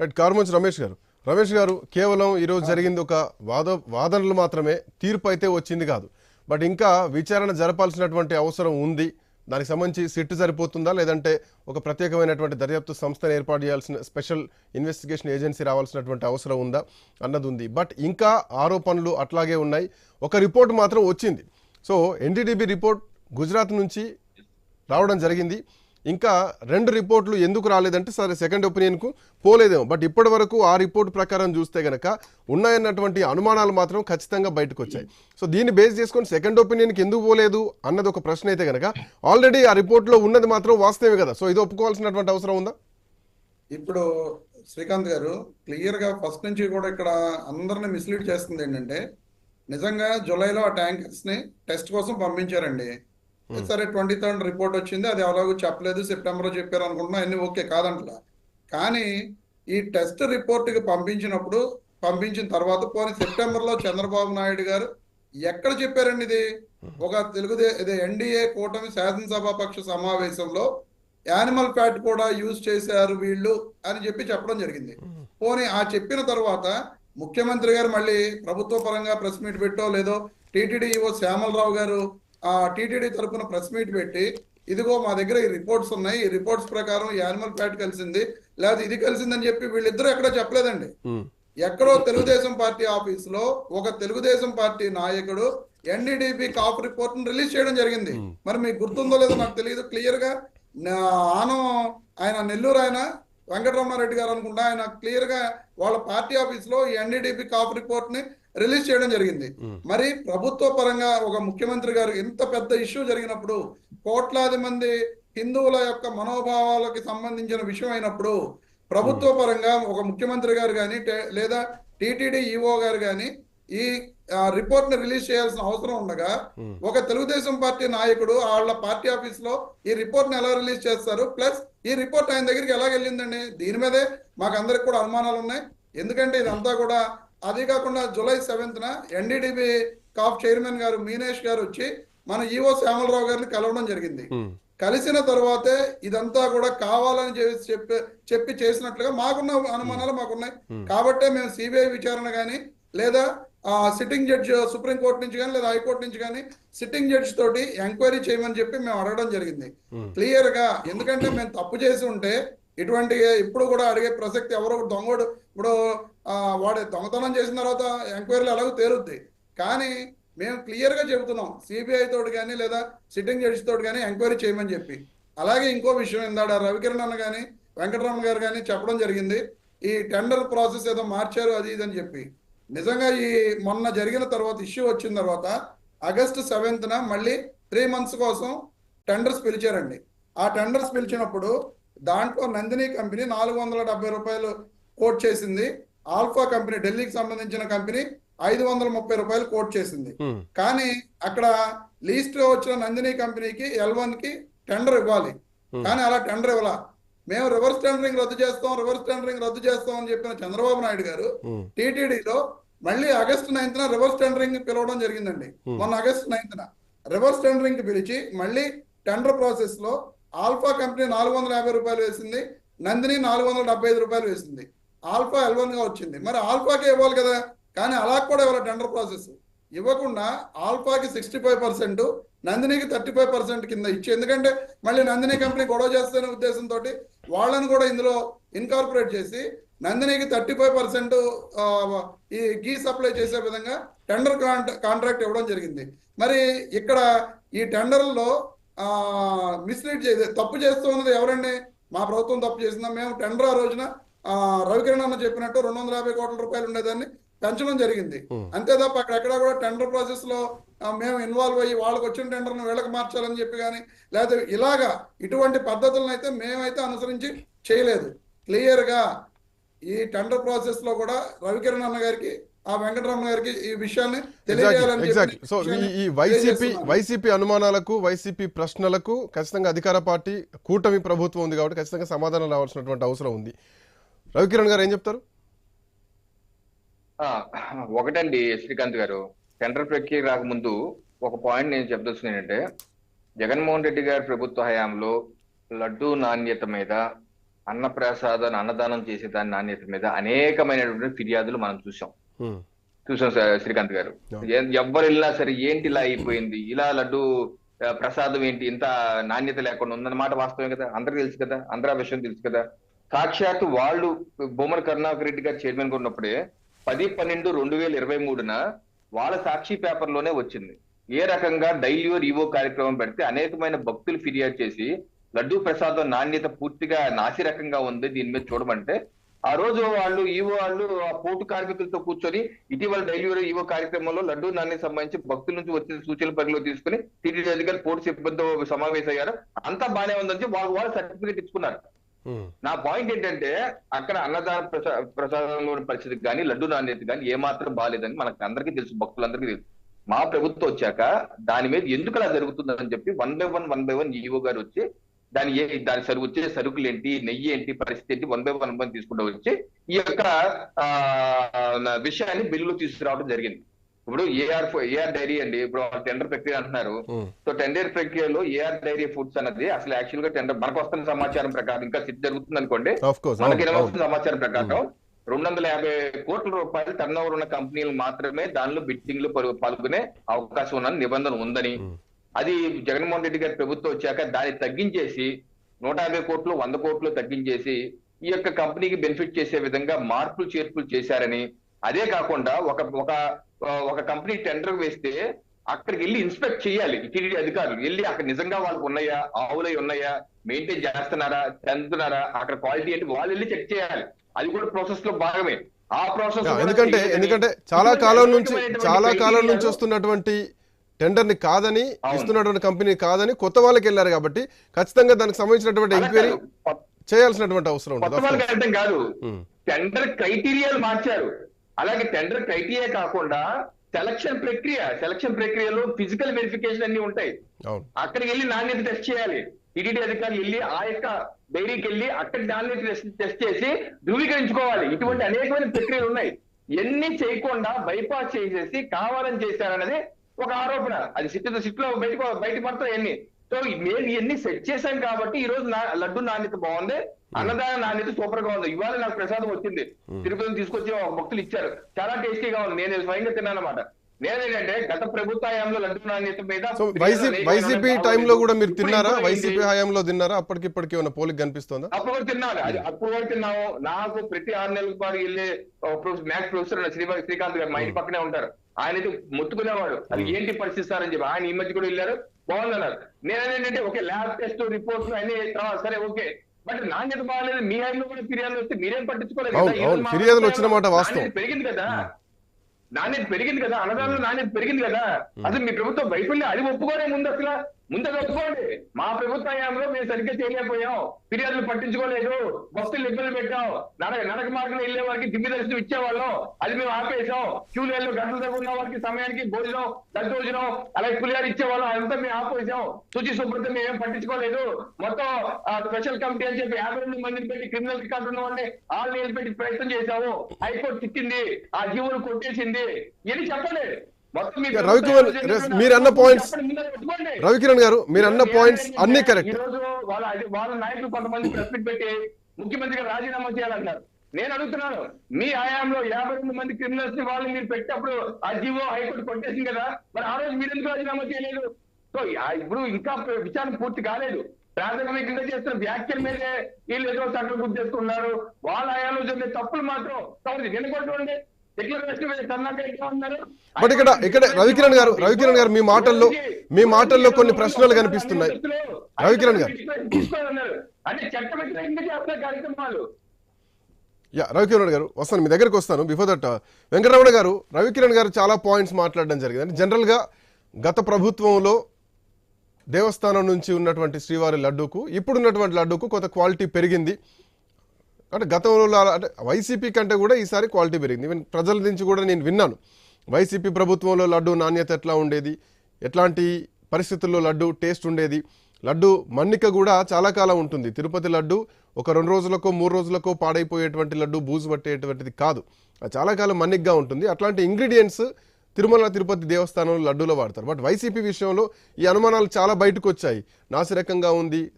Right Karmanchi Ramesh గారు. రమేష్ గారు కేవలం ఈరోజు జరిగింది ఒక వాద వాదనలు మాత్రమే తీర్పు అయితే వచ్చింది కాదు. బట్ ఇంకా విచారణ జరపాల్సినటువంటి అవసరం ఉంది. దానికి సంబంధించి సిట్ సరిపోతుందా? లేదంటే ఒక ప్రత్యేకమైనటువంటి దర్యాప్తు సంస్థను ఏర్పాటు చేయాల్సిన స్పెషల్ ఇన్వెస్టిగేషన్ ఏజెన్సీ రావాల్సినటువంటి అవసరం ఉందా? అన్నది ఉంది బట్ ఇంకా ఆరోపణలు అట్లాగే ఉన్నాయి. ఒక రిపోర్ట్ మాత్రం వచ్చింది. సో ఎన్డీడీబీ రిపోర్ట్ గుజరాత్ నుంచి రావడం జరిగింది. ఇంకా రెండు రిపోర్ట్లు ఎందుకు రాలేదంటే సరే సెకండ్ ఒపీనియన్కు పోలేదేమో. బట్ ఇప్పటి వరకు ఆ రిపోర్ట్ ప్రకారం చూస్తే గనక ఉన్నాయన్నటువంటి అనుమానాలు మాత్రం ఖచ్చితంగా బయటకు వచ్చాయి సో దీన్ని బేస్ చేసుకొని సెకండ్ ఒపీనియన్కి ఎందుకు పోలేదు అన్నది ఒక ప్రశ్న అయితే గనక ఆల్రెడీ ఆ రిపోర్ట్లో ఉన్నది మాత్రం వాస్తవమే కదా. సో ఇది ఒప్పుకోవాల్సినటువంటి అవసరం ఉందా? ఇప్పుడు శ్రీకాంత్ గారు క్లియర్గా ఫస్ట్ నుంచి కూడా ఇక్కడ అందరిని మిస్లీడ్ చేస్తుంది ఏంటంటే నిజంగా జూలైలో ఆ ట్యాంకర్స్ని టెస్ట్ కోసం పంపించారండి. సరే ట్వంటీ థర్డ్ రిపోర్ట్ వచ్చింది అది ఎలాగో చెప్పలేదు సెప్టెంబర్లో చెప్పారు అనుకుంటున్నా అన్ని ఓకే కాదంట్లా కానీ ఈ టెస్ట్ రిపోర్ట్కి పంపించినప్పుడు పంపించిన తర్వాత పోనీ సెప్టెంబర్లో చంద్రబాబు నాయుడు గారు ఎక్కడ చెప్పారండి ఇది? ఒక తెలుగుదే ఇది ఎన్డీఏ కూటమి శాసనసభాపక్ష సమావేశంలో యానిమల్ ఫ్యాట్ కూడా యూజ్ చేశారు వీళ్ళు అని చెప్పి చెప్పడం జరిగింది. పోనీ ఆ చెప్పిన తర్వాత ముఖ్యమంత్రి గారు మళ్ళీ ప్రభుత్వ పరంగా ప్రెస్ మీట్ పెట్టో లేదో టీటీడీ ఈవో శ్యామలరావు గారు టీటీడీ తరపున ప్రెస్ మీట్ పెట్టి ఇదిగో మా దగ్గర ఈ రిపోర్ట్స్ ఉన్నాయి ఈ రిపోర్ట్స్ ప్రకారం ఈ యానిమల్ ఫ్యాట్ కలిసింది లేదా ఇది కలిసిందని చెప్పి వీళ్ళిద్దరూ ఎక్కడ చెప్పలేదండి. ఎక్కడో తెలుగుదేశం పార్టీ ఆఫీస్లో ఒక తెలుగుదేశం పార్టీ నాయకుడు ఎన్డీడీపీ కాప్ రిపోర్ట్ రిలీజ్ చేయడం జరిగింది. మరి మీకు గుర్తుందో లేదో నాకు తెలియదు క్లియర్గా ఆనం ఆయన నెల్లూరు ఆయన వెంకటరమణారెడ్డి గారు అనుకుంటా ఆయన క్లియర్గా వాళ్ళ పార్టీ ఆఫీస్లో ఈ ఎన్డీడీపీ కాప్ రిపోర్ట్ని రిలీజ్ చేయడం జరిగింది. మరి ప్రభుత్వ పరంగా ఒక ముఖ్యమంత్రి గారు ఇంత పెద్ద ఇష్యూ జరిగినప్పుడు కోట్లాది మంది హిందువుల యొక్క మనోభావాలకి సంబంధించిన విషయం అయినప్పుడు ప్రభుత్వ పరంగా ఒక ముఖ్యమంత్రి గారు కానీ లేదా టీటీడీ ఈఓ గారు కానీ ఈ రిపోర్ట్ని రిలీజ్ చేయాల్సిన అవసరం ఉండగా ఒక తెలుగుదేశం పార్టీ నాయకుడు వాళ్ళ పార్టీ ఆఫీస్లో ఈ రిపోర్ట్ని ఎలా రిలీజ్ చేస్తారు? ప్లస్ ఈ రిపోర్ట్ ఆయన దగ్గరికి ఎలా వెళ్ళిందండి? దీని మీదే మాకు అందరికి కూడా అనుమానాలు ఉన్నాయి ఎందుకంటే ఇదంతా కూడా అదే కాకుండా జూలై సెవెంత్ న ఎన్డీడీబీ కాప్ చైర్మన్ గారు మీనేష్ గారు వచ్చి మన ఈఓ శ్యామలరావు గారిని కలవడం జరిగింది. కలిసిన తర్వాతే ఇదంతా కూడా కావాలని చెప్పి చెప్పి చేసినట్లుగా మాకున్న అనుమానాలు మాకున్నాయి. కాబట్టే మేము సిబిఐ విచారణ కానీ లేదా సిట్టింగ్ జడ్జ్ సుప్రీం కోర్టు నుంచి కానీ లేదా హైకోర్టు నుంచి కానీ సిట్టింగ్ జడ్జ్ తోటి ఎంక్వైరీ చేయమని చెప్పి మేము అడగడం జరిగింది. క్లియర్గా ఎందుకంటే మేము తప్పు చేసి ఉంటే ఇటువంటి ఇప్పుడు కూడా అడిగే ప్రసక్తి ఎవరో దొంగడు ఇప్పుడు వాడు దొంగతనం చేసిన తర్వాత ఎంక్వైరీలు ఎలాగో తేలుద్ది. కానీ మేము క్లియర్గా చెబుతున్నాం. సిబిఐ తోటి కానీ లేదా సిట్టింగ్ జడ్జి తోటి కానీ ఎంక్వైరీ చేయమని చెప్పి. అలాగే ఇంకో విషయం ఇందాడ రవికిరణ్ అన్న కానీ వెంకటరమణ గారు కానీ చెప్పడం జరిగింది. ఈ టెండర్ ప్రాసెస్ ఏదో మార్చారు అది ఇది అని చెప్పి. నిజంగా ఈ మొన్న జరిగిన తర్వాత ఇష్యూ వచ్చిన తర్వాత ఆగస్టు సెవెంత్న మళ్ళీ త్రీ మంత్స్ కోసం టెండర్స్ పిలిచారండి. ఆ టెండర్స్ పిలిచినప్పుడు దాంట్లో నందిని కంపెనీ నాలుగు వందల డెబ్బై రూపాయలు కోట్ చేసింది. ఆల్ఫా కంపెనీ ఢిల్లీకి సంబంధించిన కంపెనీ ఐదు వందల ముప్పై రూపాయలు కోట్ చేసింది. కానీ అక్కడ లీస్ట్లో వచ్చిన నందిని కంపెనీకి ఎల్ వన్కి టెండర్ ఇవ్వాలి. కానీ అలా టెండర్ ఇవ్వాల? మేము రివర్స్ టెండరింగ్ రద్దు చేస్తాం రివర్స్ టెండరింగ్ రద్దు చేస్తాం అని చెప్పిన చంద్రబాబు నాయుడు గారు టీటీడీలో మళ్ళీ ఆగస్టు నైన్త్ న రివర్స్ టెండరింగ్ పిలవడం జరిగిందండి. మొన్న ఆగస్టు నైన్త్ న రివర్స్ టెండరింగ్కి పిలిచి మళ్ళీ టెండర్ ప్రాసెస్లో ఆల్ఫా కంపెనీ నాలుగు వందల యాభై రూపాయలు వేసింది నందిని నాలుగు వందల డెబ్బై ఐదు రూపాయలు వేసింది. ఆల్ఫా ఎల్వన్గా వచ్చింది. మరి ఆల్ఫాకే ఇవ్వాలి కదా? కానీ అలా కూడా ఇవ్వాలి టెండర్ ప్రాసెస్. ఇవ్వకుండా ఆల్ఫాకి సిక్స్టీ ఫైవ్ పర్సెంట్ నందినికి థర్టీ ఫైవ్ పర్సెంట్ కింద ఇచ్చి ఎందుకంటే మళ్ళీ నందిని కంపెనీ గొడవ చేస్తున్న ఉద్దేశంతో వాళ్ళని కూడా ఇందులో ఇన్కార్పొరేట్ చేసి నందినికి థర్టీ ఫైవ్ పర్సెంట్ ఈ గీ సప్లై చేసే విధంగా టెండర్ కాంట్రాక్ట్ ఇవ్వడం జరిగింది. మరి ఇక్కడ ఈ టెండర్లో మిస్లీడ్ చేసే తప్పు చేస్తూ ఉన్నది ఎవరండి? మా ప్రభుత్వం తప్పు చేసిందా? మేము టెండర్ ఆ రోజున రవికిరణ్ అన్న చెప్పినట్టు రెండు వందల యాభై కోట్ల రూపాయలు ఉండేదాన్ని పెంచడం జరిగింది. అంతే తప్ప అక్కడెక్కడ కూడా టెండర్ ప్రాసెస్లో మేము ఇన్వాల్వ్ అయ్యి వాళ్ళకి వచ్చిన టెండర్ను వీళ్ళకి మార్చాలని చెప్పి కానీ లేదా ఇలాగా ఇటువంటి పద్ధతులను అయితే మేమైతే అనుసరించి చేయలేదు. క్లియర్గా ఈ టెండర్ ప్రాసెస్లో కూడా రవికిరణ్ అన్న గారికి ఆ వెంకటరమణ గారికి ఈ విషయాన్ని తెలియజేయాలని సో ఈ వైసీపీ. వైసీపీ అనుమానాలకు వైసీపీ ప్రశ్నలకు ఖచ్చితంగా అధికార పార్టీ కూటమి ప్రభుత్వం ఉంది కాబట్టి ఖచ్చితంగా సమాధానం రావాల్సినటువంటి అవసరం ఉంది. రవికిరణ్ గారు ఏం చెప్తారు? ఆ, ఒకటండి శ్రీకాంత్ గారు. టెండర్ ప్రక్రియ రాకముందు ఒక పాయింట్ నేను చెప్పదలుచుకున్నాను ఏంటంటే జగన్మోహన్ రెడ్డి గారి ప్రభుత్వ హయాంలో లడ్డు నాణ్యత మీద అన్నప్రసాదం అన్నదానం చేసే దాని నాణ్యత మీద అనేకమైనటువంటి ఫిర్యాదులు మనం చూసాం చూసాం సార్ శ్రీకాంత్ గారు. ఎవ్వరు వెళ్ళినా సరే ఏంటి ఇలా అయిపోయింది? ఇలా లడ్డు ప్రసాదం ఏంటి? ఇంత నాణ్యత లేకుండా ఉందన్నమాట వాస్తవమే కదా? అందరికి తెలుసు కదా? అందరూ విషయం తెలుసు కదా? సాక్షాత్తు వాళ్ళు బొమ్మల కరుణాకర్ రెడ్డి గారు చైర్మన్గా ఉన్నప్పుడే పది పన్నెండు రెండు వేల ఇరవై మూడున వాళ్ళ సాక్షి పేపర్లోనే వచ్చింది. ఏ రకంగా డైల్యూర్ ఈవో కార్యక్రమం పెడితే అనేకమైన భక్తులు ఫిర్యాదు చేసి లడ్డూ ప్రసాదం నాణ్యత పూర్తిగా నాసి రకంగా ఉంది దీని మీద చూడమంటే ఆ రోజు వాళ్ళు ఈవో వాళ్ళు ఆ పోటు కార్మికులతో కూర్చొని ఇటీవల డైల్యూర్ ఈవో కార్యక్రమంలో లడ్డూ నాణ్యత సంబంధించి భక్తుల నుంచి వచ్చిన సూచనలు పరిగణలో తీసుకుని టీటీడీ అధికారులు పోటు సిబ్బందితో సమావేశమయ్యారు. అంతా బాగానే ఉందని చెప్పి వాళ్ళు వాళ్ళు సర్టిఫికేట్ ఇచ్చుకున్నారు. నా పాయింట్ ఏంటంటే అక్కడ అన్నదాన ప్రసా ప్రసాదంలోని పరిస్థితి కానీ లడ్డు నాణ్యత కానీ ఏమాత్రం బాగాలేదని మనకు అందరికీ తెలుసు భక్తులందరికీ తెలుసు. మా ప్రభుత్వం వచ్చాక దాని మీద ఎందుకు అలా జరుగుతుందని చెప్పి one by one one by one EO గారు వచ్చి దాని ఏ దాని సరుకు వచ్చే సరుకులు ఏంటి నెయ్యి ఏంటి పరిస్థితి ఏంటి వన్ బై వన్ వన్ తీసుకుంటూ వచ్చి ఈ యొక్క విషయాన్ని బిల్లు తీసుకురావడం జరిగింది. ఇప్పుడు ఏఆర్ ఏఆర్ డైరీ అండి ఇప్పుడు టెండర్ ప్రక్రియ అంటున్నారు. సో టెండర్ ప్రక్రియలో ఏఆర్ డైరీ ఫుడ్స్ అన్నది అసలు యాక్చువల్గా టెండర్ మనకు వస్తున్న సమాచారం ప్రకారం ఇంకా సిద్ధ జరుగుతుంది అనుకోండి. మనకి. వస్తున్న సమాచారం ప్రకారం రెండు వందల యాభై కోట్ల రూపాయలు టర్న్ ఓవర్ ఉన్న కంపెనీలు మాత్రమే దానిలో బిడ్డింగ్లో పలు- పాల్గొనే అవకాశం ఉన్న నిబంధన ఉందని. అది జగన్మోహన్ రెడ్డి గారి ప్రభుత్వం వచ్చాక దాన్ని తగ్గించేసి నూట యాభై కోట్లు వంద కోట్లు తగ్గించేసి ఈ యొక్క కంపెనీకి బెనిఫిట్ చేసే విధంగా మార్పులు చేర్పులు చేశారని అదే కాకుండా ఒక ఒక ఒక కంపెనీ టెండర్ వేస్తే అక్కడికి వెళ్ళి ఇన్స్పెక్ట్ చేయాలి టీడీ అధికారులు. వెళ్ళి అక్కడ నిజంగా వాళ్ళకి ఉన్నాయా? ఆవులై ఉన్నాయా? మెయింటైన్ చేస్తున్నారా? చెందుతున్నారా? అక్కడ క్వాలిటీ ఏంటి? వాళ్ళు వెళ్ళి చెక్ చేయాలి. అది కూడా ప్రాసెస్లో భాగమే. ఆ ప్రాసెస్ ఎందుకంటే ఎందుకంటే చాలా కాలం నుంచి చాలా కాలం నుంచి వస్తున్నటువంటి టెండర్ని కాదని. ఇస్తున్నటువంటి కంపెనీ కాదని కొత్త వాళ్ళకి వెళ్ళారు కాబట్టి ఖచ్చితంగా దానికి సంబంధించినటువంటి ఎంక్వైరీ చేయాల్సినటువంటి అవసరం ఉంటుంది. కాదు. ఉమ్, టెండర్ క్రైటీరియాలు మార్చారు. అలాగే టెండర్ క్రైటీరియా కాకుండా సెలక్షన్ ప్రక్రియ సెలక్షన్ ప్రక్రియలో ఫిజికల్ వెరిఫికేషన్ అన్ని ఉంటాయి. అక్కడికి వెళ్ళి నాణ్యత టెస్ట్ చేయాలి. టీడీడీ అధికారులు వెళ్ళి ఆ యొక్క డైరీకి వెళ్ళి అక్కడ నాణ్యత టెస్ట్ చేసి ధృవీకరించుకోవాలి. ఇటువంటి అనేకమైన ప్రక్రియలు ఉన్నాయి. ఎన్ని చేయకుండా బైపాస్ చేసేసి కావాలని చేశారన్నది ఒక ఆరోపణ. అది సిట్ సిట్లో బయటకు బయట పడతాయి ఎన్ని సో మేము ఇవన్నీ సెట్ చేశాం కాబట్టి ఈ రోజు నా- లడ్డు నాణ్యత బాగుంది అన్నదాన నాణ్యత సూపర్గా ఉంది. ఇవాళ నాకు ప్రసాదం వచ్చింది. తిరుపతి తీసుకొచ్చి ఒక భక్తులు ఇచ్చారు. చాలా టేస్టీగా ఉంది. నేను స్వయంగా తిన్నానమాట. నేనేంటంటే గత ప్రభుత్వ హయాంలో లడ్డు నాణ్యత మీద వైసీపీ. టైంలో కూడా మీరు తిన్నారా? వైసీపీ? హయాంలో తిన్నారా? అప్పటికి ఇప్పటికి ఏమైనా పోలిక కనిపిస్తుందా? అప్పుడు కూడా తిన్నాను. అది అప్పుడు కూడా తిన్నాము. నాకు ప్రతి ఆరు నెలలకు పాటు వెళ్ళే మ్యాథ్స్ ప్రొఫెసర్ శ్రీ శ్రీకాంత్ గారు మా ఇంటి పక్కనే ఉంటారు. ఆయన అయితే మొత్తుకునేవాడు. అది ఏంటి పరిస్థితి సార్ అని చెప్పి ఆయన ఈ మధ్య కూడా వెళ్ళారు. బాగుందన్నారు. నేనేంటంటే ఓకే ల్యాబ్ టెస్ట్ రిపోర్ట్స్ అన్ని సరే ఓకే. బట్ నాణ్యత బాగాలేదు మీ హైలో కూడా ఫిర్యాదులు వస్తే మీరేం పట్టించుకోలేదు ఫిర్యాదులు వచ్చిన మాట వాస్తవం. పెరిగింది కదా? నాణ్యత పెరిగింది కదా? అన్నదానంలో నాణ్యత పెరిగింది కదా? అసలు మీ ప్రభుత్వం వైఫల్యం అది ఒప్పుకోరే ముందు అసలు. ముందు అది ఒప్పుకోండి మా ప్రభుత్వ హయాంలో మేము సరిగ్గా చేయలేకపోయాం. ఫిర్యాదులు పట్టించుకోలేదు. భక్తులు ఇబ్బంది పెట్టాం. నడక నడక మార్గంలో వెళ్ళే వారికి దిమ్మి దర్శనం ఇచ్చేవాళ్ళం. అది మేము ఆపేసాం క్యూలలో గంటల దగ్గర ఉన్న వారికి సమయానికి భోజనం దద్దోజనం అలాగే పులిహారు ఇచ్చేవాళ్ళం. అదంతా మేము ఆపేసాం శుచి శుభ్రత మేమేం పట్టించుకోలేదు. మొత్తం స్పెషల్ కమిటీ అని చెప్పి యాభై రెండు మందిని పెట్టి క్రిమినల్ రికార్డు ఉన్న వాళ్ళని ఆల్ నీళ్ళు పెట్టి ప్రయత్నం చేశాము. హైకోర్టు తిట్టింది. ఆ జీవులు కొట్టేసింది. ఇది చెప్పలేదు. ప్రభుత్వం మీరు అన్న పెట్టుకోండి. రవికిరణ్ గారు మీరు అన్న పాయింట్స్ అన్ని ఈ కరెక్ట్ రోజు వాళ్ళ నాయకులు కొంతమంది ప్రెస్ మీట్ పెట్టి ముఖ్యమంత్రిగా రాజీనామా చేయాలన్నారు నేను అడుగుతున్నాను మీ హయాంలో యాభై రెండు మంది క్రిమినల్స్ని వాళ్ళు మీరు పెట్టినప్పుడు ఆ జీవో హైకోర్టు కొట్టేసింది కదా మరి ఆ రోజు మీరు ఎందుకు రాజీనామా చేయలేదు? సో ఇప్పుడు ఇంకా విచారణ పూర్తి కాలేదు. ప్రాథమికంగా చేస్తున్న వ్యాఖ్యల మీదే వీళ్ళు ఏదో చట్టం గుర్తు చేసుకున్నారు వాళ్ళ హయాంలో జరిగే తప్పులు మాత్రం కాబట్టి వినకొట్టండి బట్ ఇక్కడ ఇక్కడ రవికిరణ్ గారు రవికిరణ్ గారు మీ మాటల్లో మీ మాటల్లో కొన్ని ప్రశ్నలు కనిపిస్తున్నాయి. రవికిరణ్ గారు. యా రవికిరణ్ గారు వస్తాను. మీ దగ్గరికి వస్తాను. బిఫోర్ దట్ వెంకటరమణ గారు రవికిరణ్ గారు చాలా పాయింట్స్ మాట్లాడడం జరిగింది. అంటే జనరల్గా గత ప్రభుత్వంలో దేవస్థానం నుంచి ఉన్నటువంటి శ్రీవారి లడ్డూకు ఇప్పుడున్నటువంటి లడ్డూకు కొంత క్వాలిటీ పెరిగింది. అంటే గతంలో అంటే వైసీపీ కంటే కూడా ఈసారి క్వాలిటీ పెరిగింది. ఈవెన్ ప్రజల నుంచి కూడా నేను విన్నాను. వైసీపీ ప్రభుత్వంలో లడ్డు నాణ్యత ఎట్లా ఉండేది? ఎట్లాంటి పరిస్థితుల్లో లడ్డు టేస్ట్ ఉండేది? లడ్డు మన్నిక కూడా చాలా కాలం ఉంటుంది. తిరుపతి లడ్డు ఒక రెండు రోజులకో మూడు రోజులకో పాడైపోయేటువంటి లడ్డు బూజు పట్టేటువంటిది కాదు. అది చాలా కాలం మన్నిక్గా ఉంటుంది. అట్లాంటి ఇంగ్రీడియంట్స్ తిరుమల తిరుపతి దేవస్థానంలో లడ్డూలో వాడతారు. బట్ వైసీపీ విషయంలో ఈ అనుమానాలు చాలా బయటకు వచ్చాయి. నాసిరకంగా ఉంది